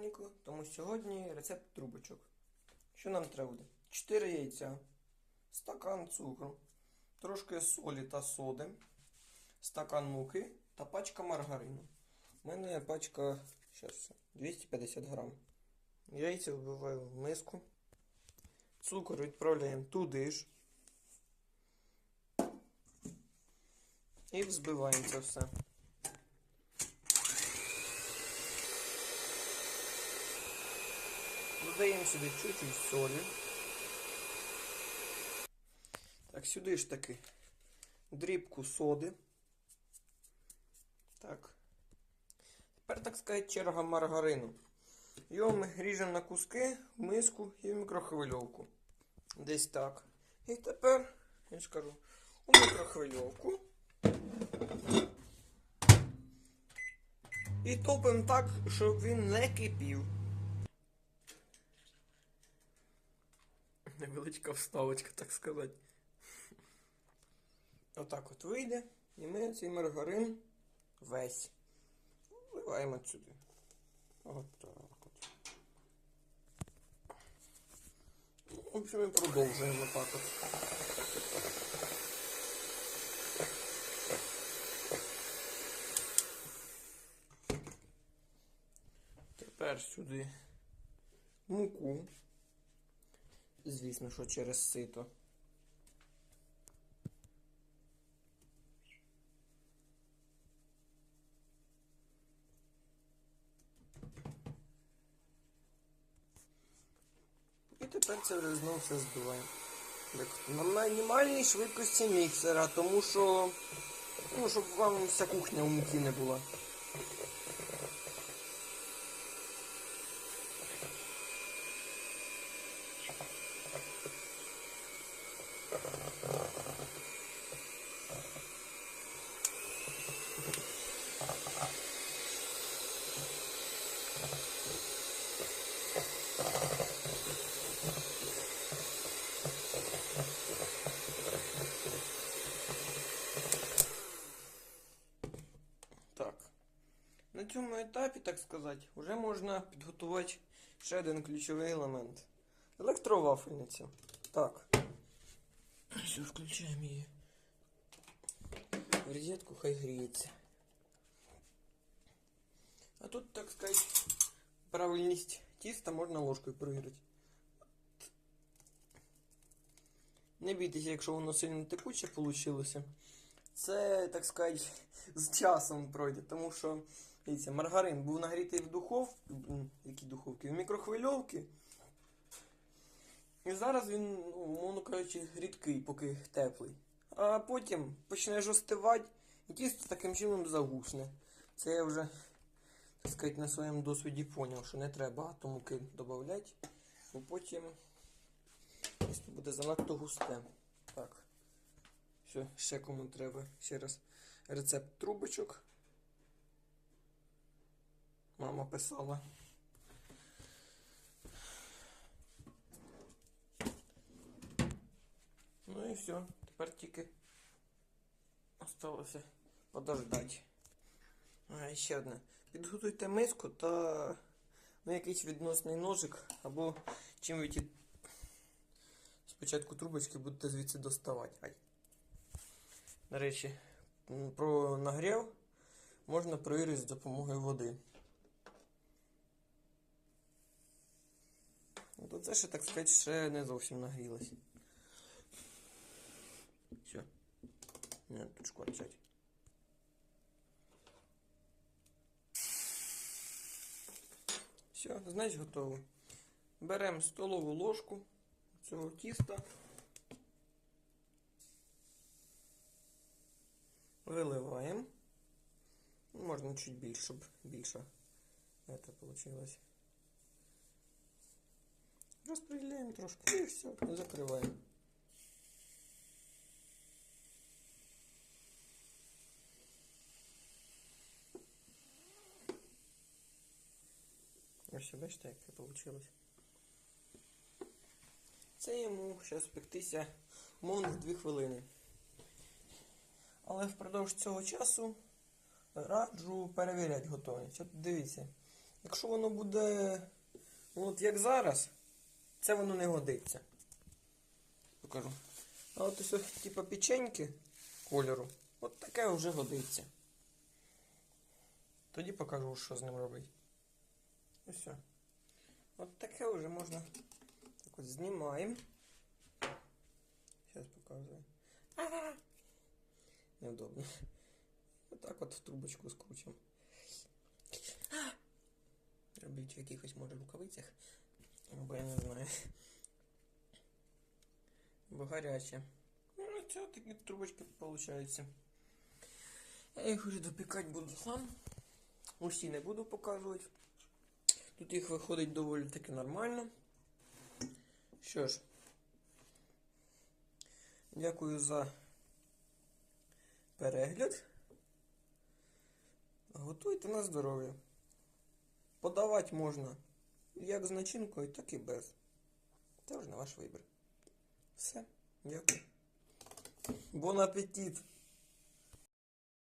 Вероніку, тому сьогодні рецепт трубочок. Що нам треба буде? 4 яйця, стакан цукру, трошки солі та соди, стакан муки та пачка маргарину. У мене пачка щас, 250 грам. Яйця вбиваю в миску. Цукор відправляємо туди ж. І взбиваємо це все. Додаємо сюди чуть-чуть солі. Так, сюди ж таки дрібку соди. Так. Тепер, так сказати, черга маргарину. Його ми ріжемо на куски, в миску і в мікрохвильовку. Десь так. І тепер, я ж кажу, у мікрохвильовку. І топимо так, щоб він не кипів. Невеличка вставочка, так сказати. Отак от вийде. І ми цей маргарин весь вливаємо сюди. Отак от. В общем, ми продовжуємо так от. Тепер сюди муку. Звісно, що через сито. І тепер це вже знову все збиваємо. На мінімальній швидкості міксера, тому що. Ну, щоб вам вся кухня у муки не була. Так. На цьому етапі, так сказати, вже можна підготувати ще один ключовий елемент. Електровафельниця. Так. Все, включаємо її. В розетку хай гріється. А тут, так сказати, правильність тіста можна ложкою перевірити. Не бійтеся, якщо воно сильно текуче вийшло. Це, так сказати, з часом пройде, тому що дивіться, маргарин був нагрітий в духовці, які духовки, в мікрохвильовці. І зараз він, ну, умовно кажучи, рідкий, поки теплий. А потім почне жостивати і тісто таким чином загусне. Це я вже, так сказати, на своєму досвіді зрозумів, що не треба багато муки додати, бо потім тісто буде занадто густе. Так. Все, ще кому треба. Ще раз рецепт трубочок. Мама писала. Ну і все. Тепер тільки осталося подождати. А, ще одне. Підготуйте миску та ну, якийсь відносний ножик, або чим ви ті спочатку трубочки будете звідси доставати. Ай. До речі, про нагрів можна перевірити з допомогою води. То це ще, так сказати, ще не зовсім нагрілося. Все. Не, тут шкварчать. Все, значить готово. Беремо столову ложку цього тіста. Виливаємо. Ну, Можна чуть більше, щоб більше це вийшло. Розподіляємо трошки і все, закриваємо. Ось бачите, як це вийшло. Це йому зараз пектися умовних 2 хвилини. Але впродовж цього часу раджу перевіряти готовність. От дивіться, Якщо воно буде ну, от як зараз, це воно не годиться. Покажу. А от ось, типа печеньки кольору, от таке вже годиться. Тоді покажу, що з ним робити. І все. От таке вже можна. Так от знімаємо. Зараз показую. Ага. Неудобно. Отак от в трубочку скручуємо. Робіть в якихось, може, рукавицях. Бо я не знаю. Бо гаряче. Ну, це такі трубочки виходять. Я їх вже допікати буду сам. Усі не буду показувати. Тут їх виходить доволі таки нормально. Що ж, дякую за перегляд. Готуйте на здоров'я. Подавати можна як з начинкою, так і без. Це вже на ваш вибір. Все, дякую. Бон апетит!